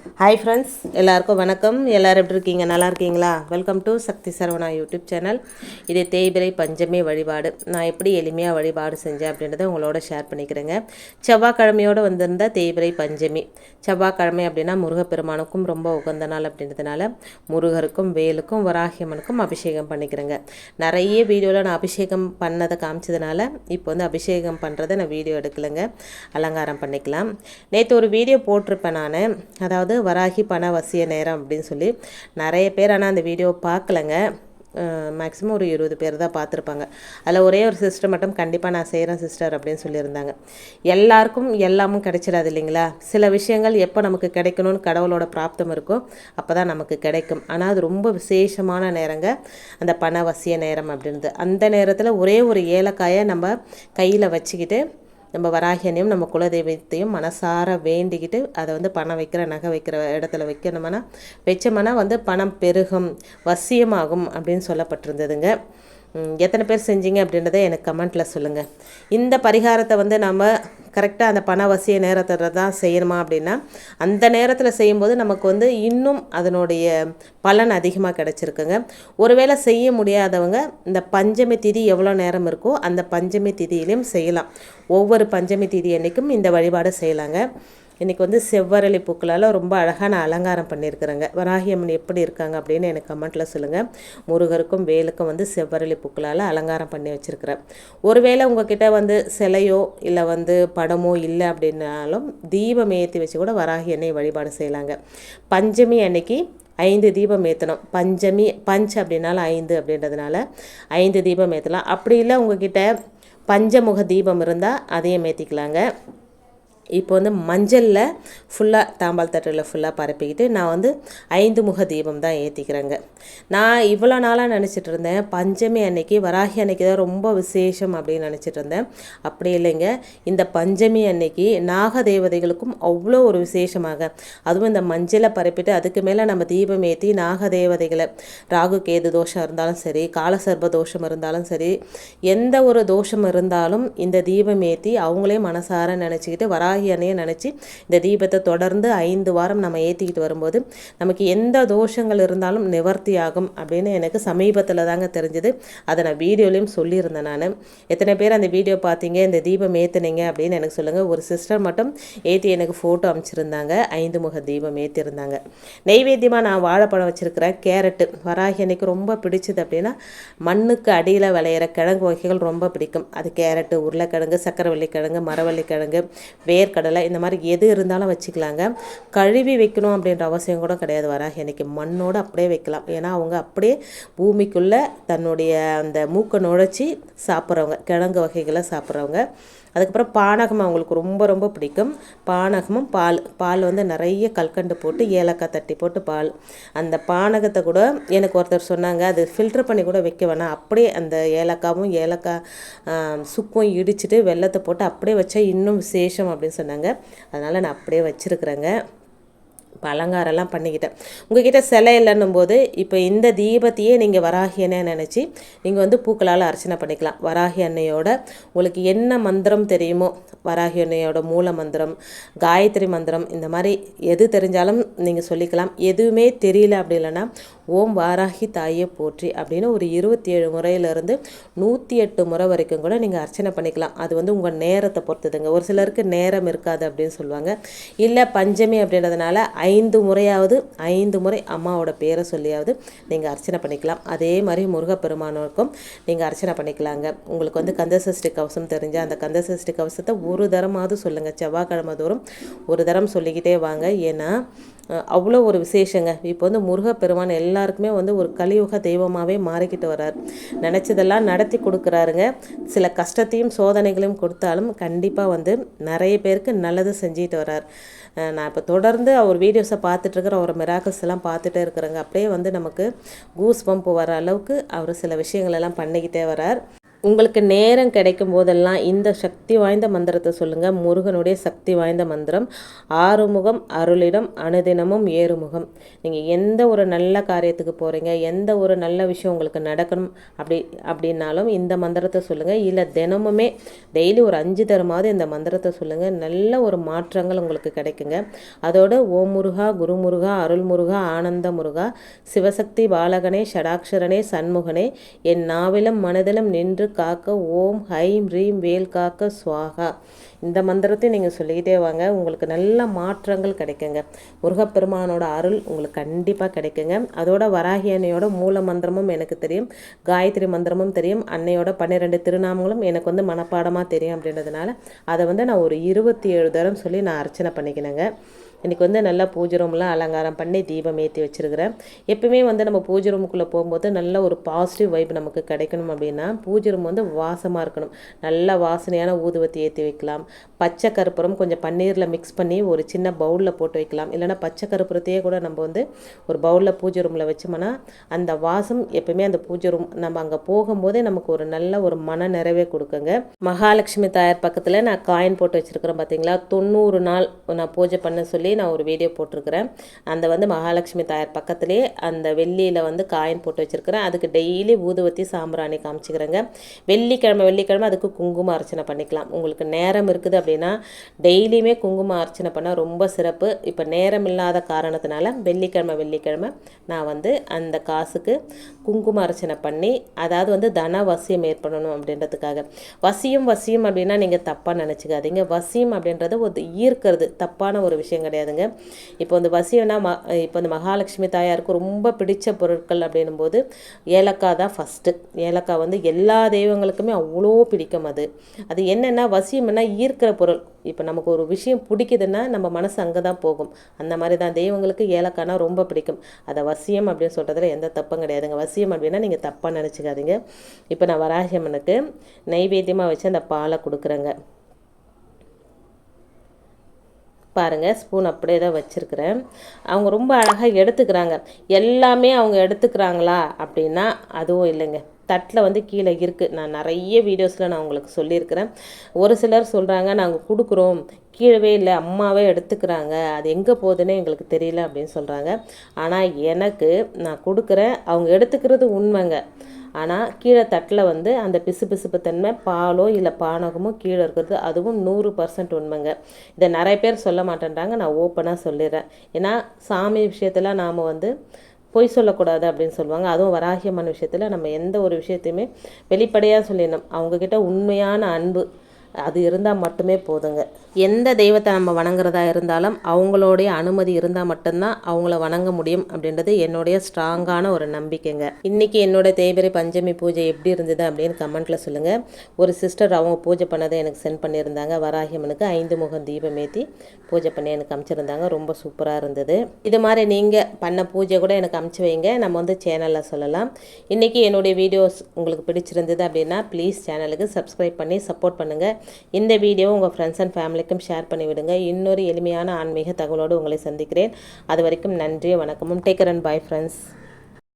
Hi friends எல்லாருக்கும் வணக்கம். எல்லோரும் எப்படி இருக்கீங்க? நல்லா இருக்கீங்களா? Welcome to Sakthi Saravana YouTube channel இது தேய்பிரை பஞ்சமி வழிபாடு. நான் எப்படி எளிமையாக வழிபாடு செஞ்சேன் அப்படின்றத உங்களோட ஷேர் பண்ணிக்கிறேங்க. செவ்வாய்க்கிழமையோடு வந்திருந்த தேய்பிரை பஞ்சமி. செவ்வாய்க்கிழமை அப்படின்னா முருகப்பெருமானுக்கும் ரொம்ப உகந்த நாள் அப்படின்றதுனால முருகருக்கும் வேலுக்கும் வராகியம்மனுக்கும் அபிஷேகம் பண்ணிக்கிறேங்க. நிறைய வீடியோவில் நான் அபிஷேகம் பண்ணதை காமிச்சதுனால இப்போ வந்து அபிஷேகம் பண்ணுறதை நான் வீடியோ எடுக்கலைங்க. அலங்காரம் பண்ணிக்கலாம். நேற்று ஒரு வீடியோ போட்டிருப்பேன் நான். அதாவது வராகி பண வசிய நேரம் அப்படின்னு சொல்லி நிறைய பேர் ஆனால் அந்த வீடியோ பார்க்கலங்க. மேக்ஸிமம் ஒரு இருபது பேர் தான் பார்த்துருப்பாங்க. அதில் ஒரே ஒரு சிஸ்டர் மட்டும் கண்டிப்பாக நான் செய்கிறேன் சிஸ்டர் அப்படின்னு சொல்லியிருந்தாங்க. எல்லாருக்கும் எல்லாமும் கிடைச்சிடாது இல்லைங்களா? சில விஷயங்கள் எப்போ நமக்கு கிடைக்கணும்னு கடவுளோட பிராப்தம் இருக்கோ அப்போ தான் நமக்கு கிடைக்கும். ஆனால் அது ரொம்ப விசேஷமான நேரங்க அந்த பண வசிய நேரம் அப்படின்றது. அந்த நேரத்தில் ஒரே ஒரு ஏலக்காயை நம்ம கையில் வச்சுக்கிட்டு நம்ம வராகியனையும் நம்ம குலதெய்வத்தையும் மனசார வேண்டிக்கிட்டு அதை வந்து பணம் வைக்கிற நகை வைக்கிற இடத்துல வைக்கணும்னா வச்சோம்னா வந்து பணம் பெருகும் வசியமாகும் அப்படின்னு சொல்லப்பட்டிருந்ததுங்க. எத்தனை பேர் செஞ்சீங்க அப்படின்றத எனக்கு கமெண்ட்டில் சொல்லுங்கள் இந்த பரிகாரத்தை வந்து நம்ம கரெக்டாக அந்த பணவசிய நேரத்தில் தான் செய்யணுமா அப்படின்னா அந்த நேரத்தில் செய்யும்போது நமக்கு வந்து இன்னும் அதனுடைய பலன் அதிகமாக கிடச்சிருக்குங்க. ஒருவேளை செய்ய முடியாதவங்க இந்த பஞ்சமி திதி எவ்வளோ நேரம் இருக்கோ அந்த பஞ்சமி திதியிலையும் செய்யலாம். ஒவ்வொரு பஞ்சமி திதி அன்றைக்கும் இந்த வழிபாடு செய்யலாங்க. இன்றைக்கி வந்து செவ்வரளி பூக்களால் ரொம்ப அழகான அலங்காரம் பண்ணியிருக்கிறேங்க. வராகியம்மன் எப்படி இருக்காங்க அப்படின்னு எனக்கு கமெண்ட்டில் சொல்லுங்கள் முருகருக்கும் வேலுக்கும் வந்து செவ்வரளி பூக்களால் அலங்காரம் பண்ணி வச்சுருக்கிறேன். ஒருவேளை உங்ககிட்ட வந்து சிலையோ இல்லை வந்து படமோ இல்லை அப்படின்னாலும் தீபம் ஏற்றி வச்சு கூட வராகி எண்ணெய் வழிபாடு செய்யலாங்க. பஞ்சமி அன்னைக்கு ஐந்து தீபம் ஏற்றணும் பஞ்சமி பஞ்ச் அப்படின்னாலும் ஐந்து அப்படின்றதுனால ஐந்து தீபம் ஏற்றலாம் அப்படி இல்லை உங்ககிட்ட பஞ்சமுக தீபம் இருந்தால் அதையும் ஏற்றிக்கலாங்க இப்போ வந்து மஞ்சளில் ஃபுல்லாக தாம்பால் தட்டில் ஃபுல்லாக பரப்பிக்கிட்டு நான் வந்து ஐந்து முக தீபம் தான் ஏற்றிக்கிறேங்க நான் இவ்வளோ நாளாக நினச்சிட்டு இருந்தேன் பஞ்சமி அன்னைக்கு வராகி அன்னைக்கு தான் ரொம்ப விசேஷம் அப்படின்னு நினச்சிட்டு இருந்தேன். அப்படி இல்லைங்க. இந்த பஞ்சமி அன்னைக்கு நாக தேவதைகளுக்கும் அவ்வளோ ஒரு விசேஷமாக. அதுவும் இந்த மஞ்சளை பரப்பிட்டு அதுக்கு மேலே நம்ம தீபம் ஏற்றி நாக தேவதைகளை ராகு கேது தோஷம் இருந்தாலும் சரி காலசர்ப தோஷம் இருந்தாலும் சரி எந்த ஒரு தோஷம் இருந்தாலும் இந்த தீபம் ஏற்றி அவங்களே மனசார நினச்சிக்கிட்டு வராகி வராகி அணையை நினச்சி இந்த தீபத்தை தொடர்ந்து ஐந்து வாரம் நம்ம ஏற்றிக்கிட்டு வரும்போது நமக்கு எந்த தோஷங்கள் இருந்தாலும் நிவர்த்தி ஆகும் அப்படின்னு எனக்கு சமீபத்தில் தாங்க தெரிஞ்சது. அதை நான் வீடியோலையும் சொல்லியிருந்தேன் நான். எத்தனை பேர் அந்த வீடியோ பார்த்தீங்க இந்த தீபம் ஏற்றுனீங்க அப்படின்னு எனக்கு சொல்லுங்கள் ஒரு சிஸ்டர் மட்டும் ஏற்றி எனக்கு ஃபோட்டோ அமைச்சிருந்தாங்க. ஐந்து முக தீபம் ஏற்றிருந்தாங்க நெய்வேத்தியமாக நான் வாழைப்பழம் வச்சுருக்கிறேன் கேரட்டு வராகி அன்னைக்கு ரொம்ப பிடிச்சது அப்படின்னா மண்ணுக்கு அடியில் விளையிற கிழங்கு வகைகள் ரொம்ப பிடிக்கும். அது கேரட்டு உருளைக்கிழங்கு சக்கரவள்ளி கிழங்கு மரவள்ளி கிழங்கு வேர் வேர்க்கடலை இந்த மாதிரி எது இருந்தாலும் வச்சுக்கலாங்க. கழுவி வைக்கணும் அப்படின்ற அவசியம் கூட கிடையாது வராக. இன்னைக்கு மண்ணோடு அப்படியே வைக்கலாம். ஏன்னா அவங்க அப்படியே பூமிக்குள்ளே தன்னுடைய அந்த மூக்கை நுழைச்சி சாப்பிட்றவங்க கிழங்கு வகைகளை சாப்பிட்றவங்க. அதுக்கப்புறம் பானகம் அவங்களுக்கு ரொம்ப ரொம்ப பிடிக்கும். பானகமும் பால் பால் வந்து நிறைய கல்கண்டு போட்டு ஏலக்காய் தட்டி போட்டு பால். அந்த பானகத்தை கூட எனக்கு ஒருத்தர் சொன்னாங்க அது ஃபில்ட்ரு பண்ணி கூட வைக்க வேணாம். அப்படியே அந்த ஏலக்காவும் ஏலக்காய் சுக்கும் இடிச்சிட்டு வெள்ளத்தை போட்டு அப்படியே வச்சா இன்னும் விசேஷம் அப்படின்னு சொன்னாங்க. அதனால் நான் அப்படியே வச்சுருக்குறேங்க. இப்போ அலங்காரம்லாம் பண்ணிக்கிட்டேன். உங்ககிட்ட சிலை இல்லைன்னும் போது இப்போ இந்த தீபத்தையே நீங்கள் வராகி நினச்சி நீங்கள் வந்து பூக்களால் அர்ச்சனை பண்ணிக்கலாம். வராகி அன்னையோட உங்களுக்கு என்ன மந்திரம் தெரியுமோ வராகி அன்னையோட மூல மந்திரம் காயத்ரி மந்திரம் இந்த மாதிரி எது தெரிஞ்சாலும் நீங்கள் சொல்லிக்கலாம். எதுவுமே தெரியல அப்படி இல்லைன்னா ஓம் வாராகி தாயே போற்றி அப்படின்னு ஒரு இருபத்தி ஏழு முறையிலேருந்து நூற்றி எட்டு முறை வரைக்கும் கூட நீங்கள் அர்ச்சனை பண்ணிக்கலாம். அது வந்து உங்கள் நேரத்தை பொறுத்ததுங்க. ஒரு சிலருக்கு நேரம் இருக்காது அப்படின்னு சொல்லுவாங்க. இல்லை பஞ்சமி அப்படின்றதுனால ஐந்து முறையாவது ஐந்து முறை அம்மாவோட பேரை சொல்லியாவது நீங்கள் அர்ச்சனை பண்ணிக்கலாம். அதே மாதிரி முருகப்பெருமானோருக்கும் நீங்கள் அர்ச்சனை பண்ணிக்கலாங்க. உங்களுக்கு வந்து கந்தசஷ்டி கவசம் தெரிஞ்சால் அந்த கந்தசஷ்டி கவசத்தை ஒரு தரமாவது சொல்லுங்கள் செவ்வாய்க்கிழமை தோறும் ஒரு தரம் சொல்லிக்கிட்டே வாங்க. ஏன்னா அவ்வளோ ஒரு விசேஷங்க. இப்போ வந்து முருகப்பெருமான் எல்லாருக்குமே வந்து ஒரு கலியுக தெய்வமாகவே மாறிக்கிட்டு வர்றார் நினச்சதெல்லாம் நடத்தி கொடுக்குறாருங்க. சில கஷ்டத்தையும் சோதனைகளையும் கொடுத்தாலும் கண்டிப்பாக வந்து நிறைய பேருக்கு நல்லது செஞ்சுட்டு வர்றார் நான் இப்போ தொடர்ந்து அவர் வீடியோஸை பார்த்துட்ருக்குற அவர் மிராக்கல்ஸ் எல்லாம் பார்த்துட்டே இருக்கிறேங்க. அப்படியே வந்து நமக்கு கூஸ் பம்ப் வர அளவுக்கு அவர் சில விஷயங்கள் எல்லாம் பண்ணிக்கிட்டே வரார். உங்களுக்கு நேரம் கிடைக்கும் போதெல்லாம் இந்த சக்தி வாய்ந்த மந்திரத்தை சொல்லுங்கள் முருகனுடைய சக்தி வாய்ந்த மந்திரம். ஆறுமுகம் அருளிடம் அனுதினமும் ஏறுமுகம். நீங்கள் எந்த ஒரு நல்ல காரியத்துக்கு போகிறீங்க எந்த ஒரு நல்ல விஷயம் உங்களுக்கு நடக்கணும் அப்படி அப்படின்னாலும் இந்த மந்திரத்தை சொல்லுங்கள் இல்லை தினமுமே டெய்லி ஒரு அஞ்சு தரமாவது இந்த மந்திரத்தை சொல்லுங்கள் நல்ல ஒரு மாற்றங்கள் உங்களுக்கு கிடைக்குங்க. அதோட ஓம் முருகா குரு முருகா அருள் முருகா ஆனந்த முருகா சிவசக்தி பாலகனே ஷடாக்ஷரனே சண்முகனே என் நாவிலும் மனதிலும் நின்று காக்க ஓம் ஹைம் ரீம் வேல் காக்க சுவாகா. இந்த மந்திரத்தையும் நீங்கள் சொல்லிக்கிட்டே வாங்க. உங்களுக்கு நல்ல மாற்றங்கள் கிடைக்குங்க. முருகப்பெருமானோட அருள் உங்களுக்கு கண்டிப்பாக கிடைக்குங்க. அதோட வராகி அன்னையோட மூல மந்திரமும் எனக்கு தெரியும். காயத்ரி மந்திரமும் தெரியும். அன்னையோட பன்னிரெண்டு திருநாமங்களும் எனக்கு வந்து மனப்பாடமாக தெரியும் அப்படின்றதுனால அதை வந்து நான் ஒரு இருபத்தி ஏழு தரம் சொல்லி நான் அர்ச்சனை பண்ணிக்கினேங்க. இன்றைக்கி வந்து நல்லா பூஜை ரூம்லாம் அலங்காரம் பண்ணி தீபம் ஏற்றி வச்சுருக்கிறேன். எப்பவுமே வந்து நம்ம பூஜை ரூமுக்குள்ளே போகும்போது நல்ல ஒரு பாசிட்டிவ் வைப் நமக்கு கிடைக்கணும் அப்படின்னா பூஜை ரூம் வந்து வாசமாக இருக்கணும். நல்ல வாசனையான ஊதுவத்தி ஏற்றி வைக்கலாம். பச்சை கருப்பூரம் கொஞ்சம் பன்னீரில் மிக்ஸ் பண்ணி ஒரு சின்ன பவுலில் போட்டு வைக்கலாம். இல்லைனா பச்சை கருப்புறத்தையே கூட நம்ம வந்து ஒரு பவுலில் பூஜை ரூமில் வச்சோம்னா அந்த வாசம் எப்பவுமே அந்த பூஜை ரூம் நம்ம அங்கே போகும்போதே நமக்கு ஒரு நல்ல ஒரு மன நிறைவே கொடுக்குங்க. மகாலட்சுமி தாயார் பக்கத்தில் நான் காயின் போட்டு வச்சுருக்கிறேன் பார்த்தீங்களா தொண்ணூறு நாள் நான் பூஜை பண்ண சொல்லி நான் ஒரு வீடியோ போட்டிருக்கிறேன். அந்த வந்து மகாலட்சுமி தாயார் பக்கத்துலேயே அந்த வெள்ளியில் வந்து காயின் போட்டு வச்சுருக்கிறேன். அதுக்கு டெய்லி ஊதுவத்தி சாம்பிராணி காமிச்சிக்கிறேங்க. வெள்ளிக்கிழமை வெள்ளிக்கிழமை அதுக்கு குங்கும அர்ச்சனை பண்ணிக்கலாம். உங்களுக்கு நேரம் இருக்குது அப்படின்னா டெய்லியுமே குங்கும அர்ச்சனை பண்ணால் ரொம்ப சிறப்பு. இப்போ நேரம் இல்லாத காரணத்தினால வெள்ளிக்கிழமை வெள்ளிக்கிழமை நான் வந்து அந்த காசுக்கு குங்கும அர்ச்சனை பண்ணி அதாவது வந்து தன வசியம் ஏற்படணும் அப்படின்றதுக்காக. வசியம் வசியம் அப்படின்னா நீங்கள் தப்பாக நினச்சிக்காதீங்க. வசியம் அப்படின்றது ஒரு ஈர்க்கிறது தப்பான ஒரு விஷயம் கிடையாது. கிடையாதுங்க. இப்போ வந்து வசியம்னா ம இப்போ இந்த மகாலட்சுமி தாயாருக்கு ரொம்ப பிடிச்ச பொருட்கள் அப்படின்னும் போது ஏலக்காய் தான் ஃபஸ்ட்டு ஏலக்காய் வந்து எல்லா தெய்வங்களுக்குமே அவ்வளோ பிடிக்கும் அது. அது என்னென்னா வசியம்னா ஈர்க்கிற பொருள். இப்போ நமக்கு ஒரு விஷயம் பிடிக்குதுன்னா நம்ம மனசு அங்கே தான் போகும். அந்த மாதிரி தான் தெய்வங்களுக்கு ஏலக்காய்னா ரொம்ப பிடிக்கும். அதை வசியம் அப்படின்னு சொல்கிறதுல எந்த தப்பும் கிடையாதுங்க. வசியம் அப்படின்னா நீங்கள் தப்பாக நினச்சிக்காதீங்க. இப்போ நான் வராகியம்மனுக்கு நைவேத்தியமாக வச்சு அந்த பாலை கொடுக்குறேங்க. பாருங்கள் ஸ்பூன் அப்படியே தான் வச்சுருக்கிறேன். அவங்க ரொம்ப அழகாக எடுத்துக்கிறாங்க. எல்லாமே அவங்க எடுத்துக்கிறாங்களா அப்படின்னா அதுவும் இல்லைங்க. தட்டில் வந்து கீழே இருக்குது நான் நிறைய வீடியோஸில் நான் உங்களுக்கு சொல்லியிருக்கிறேன். ஒரு சிலர் சொல்கிறாங்க நாங்கள் கொடுக்குறோம். கீழவே இல்லை அம்மாவே எடுத்துக்கிறாங்க. அது எங்கே போகுதுன்னு எங்களுக்கு தெரியல அப்படின்னு சொல்கிறாங்க ஆனால் எனக்கு நான் கொடுக்குறேன். அவங்க எடுத்துக்கிறது உண்மைங்க. ஆனால் கீழே தட்டில் வந்து அந்த பிசு பிசுப்பு தன்மை பாலோ இல்லை பானகமோ கீழே இருக்கிறது அதுவும் நூறு பர்சன்ட் உண்மைங்க. இதை நிறைய பேர் சொல்ல மாட்டேன்றாங்க. நான் ஓப்பனாக சொல்லிடுறேன். ஏன்னா சாமி விஷயத்தில் நாம் வந்து பொய் சொல்லக்கூடாது அப்படின்னு சொல்லுவாங்க. அதுவும் வராகியமான விஷயத்தில் நம்ம எந்த ஒரு விஷயத்தையுமே வெளிப்படையாக சொல்லிடணும். அவங்கக்கிட்ட உண்மையான அன்பு. அது இருந்தால் மட்டுமே போதுங்க. எந்த தெய்வத்தை நம்ம வணங்குறதா இருந்தாலும் அவங்களுடைய அனுமதி இருந்தால் மட்டும்தான் அவங்கள வணங்க முடியும் அப்படின்றது என்னுடைய ஸ்ட்ராங்கான ஒரு நம்பிக்கைங்க. இன்றைக்கி என்னோடய தேய்பிரை பஞ்சமி பூஜை எப்படி இருந்தது அப்படின்னு கமெண்ட்டில் சொல்லுங்கள் ஒரு சிஸ்டர் அவங்க பூஜை பண்ணதை எனக்கு சென்ட் பண்ணியிருந்தாங்க. வராகியம்மனுக்கு ஐந்து முகம் தீபம் ஏற்றி பூஜை பண்ணி எனக்கு அமைச்சிருந்தாங்க. ரொம்ப சூப்பராக இருந்தது. இது மாதிரி நீங்கள் பண்ண பூஜை கூட எனக்கு அமுச்சு வைங்க. நம்ம வந்து சேனலில் சொல்லலாம். இன்றைக்கி என்னுடைய வீடியோஸ் உங்களுக்கு பிடிச்சிருந்தது அப்படின்னா ப்ளீஸ் சேனலுக்கு சப்ஸ்கிரைப் பண்ணி சப்போர்ட் பண்ணுங்கள் இந்த வீடியோ உங்கள் ஃப்ரெண்ட்ஸ் அண்ட் ஃபேமிலிக்கும் ஷேர் பண்ணிவிடுங்க. இன்னொரு எளிமையான ஆன்மீக தகவலோடு உங்களை சந்திக்கிறேன். அது வரைக்கும் நன்றி வணக்கமும். Taker and bye friends